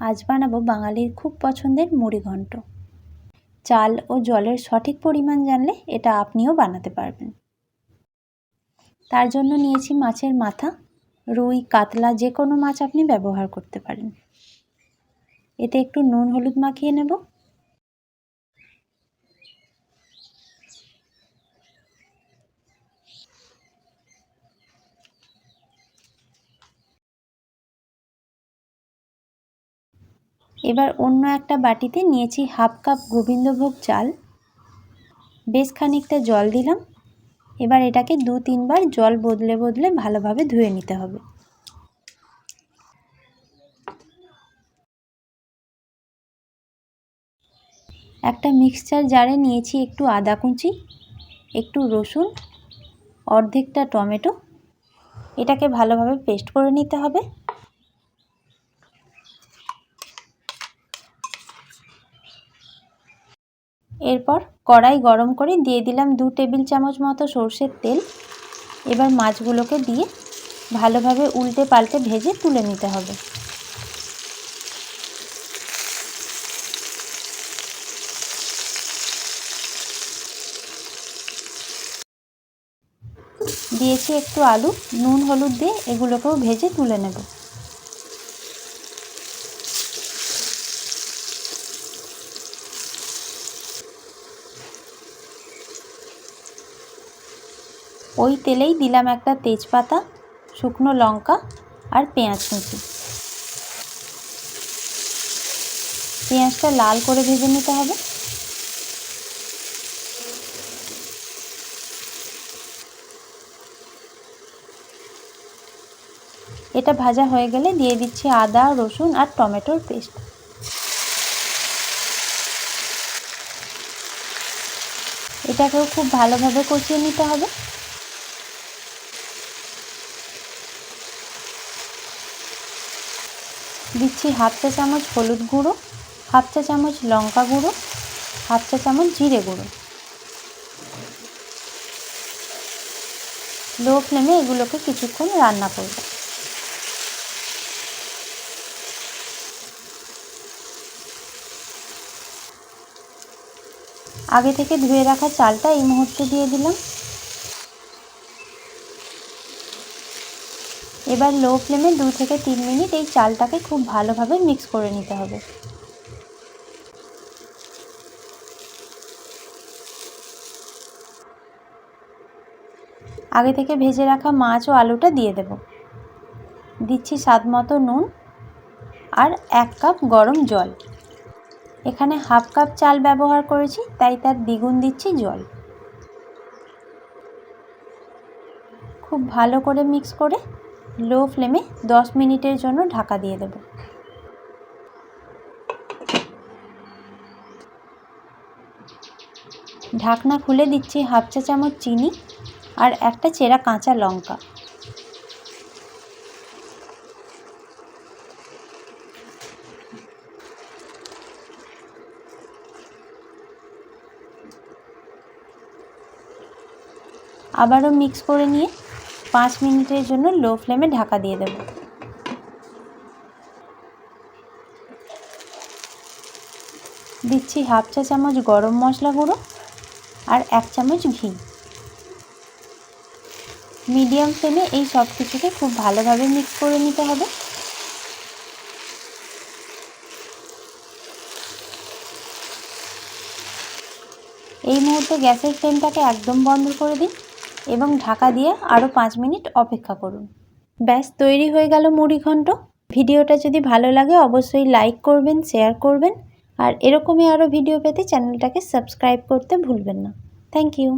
আজ বানাবো বাঙালির খুব পছন্দের মুড়ি ঘন্ট। চাল ও জলের সঠিক পরিমাণ জানলে এটা আপনিও বানাতে পারবেন। তার জন্য নিয়েছি মাছের মাথা, রুই, কাতলা, যে কোনো মাছ আপনি ব্যবহার করতে পারেন। এতে একটু নুন, হলুদ মাখিয়ে নেব। এবার অন্য একটা বাটিতে নিয়েছি হাফ কাপ গোবিন্দভোগ চাল। বেশ খানিকটা জল দিলাম। এবার এটাকে দু তিনবার জল বদলে বদলে ভালোভাবে ধুয়ে নিতে হবে। একটা মিক্সচার জারে নিয়েছি একটু আদা কুচি, একটু রসুন, অর্ধেকটা টমেটো। এটাকে ভালোভাবে পেস্ট করে নিতে হবে। এরপর কড়াই গরম করে দিয়ে দিলাম দু টেবিল চামচ মতো সর্ষের তেল। এবার মাছগুলোকে দিয়ে ভালোভাবে উল্টে পাল্টে ভেজে তুলে নিতে হবে। দিয়েছি একটু আলু, নুন, হলুদ দিয়ে এগুলোকেও ভেজে তুলে নেব। ওই তেলেই দিলাম একটা তেজপাতা, শুকনো লঙ্কা আর পেঁয়াজ কুচি। পেঁয়াজটা লাল করে ভেজে নিতে হবে। এটা ভাজা হয়ে গেলে দিয়ে দিচ্ছি আদা, রসুন আর টমেটোর পেস্ট। এটাকেও খুব ভালোভাবে কষিয়ে নিতে হবে। দিচ্ছি হাফ চা চামচ হলুদ গুঁড়ো, হাফ চা চামচ লঙ্কা গুঁড়ো, হাফ চা চামচ জিরে গুঁড়ো। লো ফ্লেমে এগুলোকে কিছুক্ষণ রান্না করব। আগে থেকে ধুয়ে রাখা চালটা এই মুহূর্তে দিয়ে দিলাম। এবার লো ফ্লেমে দু থেকে তিন মিনিট এই চালটাকে খুব ভালোভাবে মিক্স করে নিতে হবে। আগে থেকে ভেজে রাখা মাছ ও আলুটা দিয়ে দেব। দিচ্ছি স্বাদ মতো নুন আর এক কাপ গরম জল। এখানে হাফ কাপ চাল ব্যবহার করেছি, তাই তার দ্বিগুণ দিচ্ছি জল। খুব ভালো করে মিক্স করে লো ফ্লেমে দশ মিনিটের জন্য ঢাকা দিয়ে দেব। ঢাকনা খুলে দিচ্ছি হাফ চা চামচ চিনি আর একটা চেরা কাঁচা লঙ্কা। আবারও মিক্স করে নিয়ে পাঁচ মিনিটের জন্য লো ফ্লেমে ঢাকা দিয়ে দেব। দিচ্ছি হাফ চা চামচ গরম মশলা গুঁড়ো আর এক চামচ ঘি। মিডিয়াম ফ্লেমে এই সব কিছুকে খুব ভালোভাবে মিক্স করে নিতে হবে। এই মুহূর্তে গ্যাসের ফ্লেমটাকে একদম বন্ধ করে দিন। এবং ঢাকা দিয়ে আরও পাঁচ মিনিট অপেক্ষা করুন। ব্যাস, তৈরি হয়ে গেল মুড়ি ঘণ্ট ভিডিওটা যদি ভালো লাগে, অবশ্যই লাইক করবেন, শেয়ার করবেন। আর এরকমই আরও ভিডিও পেতে চ্যানেলটাকে সাবস্ক্রাইব করতে ভুলবেন না। Thank you.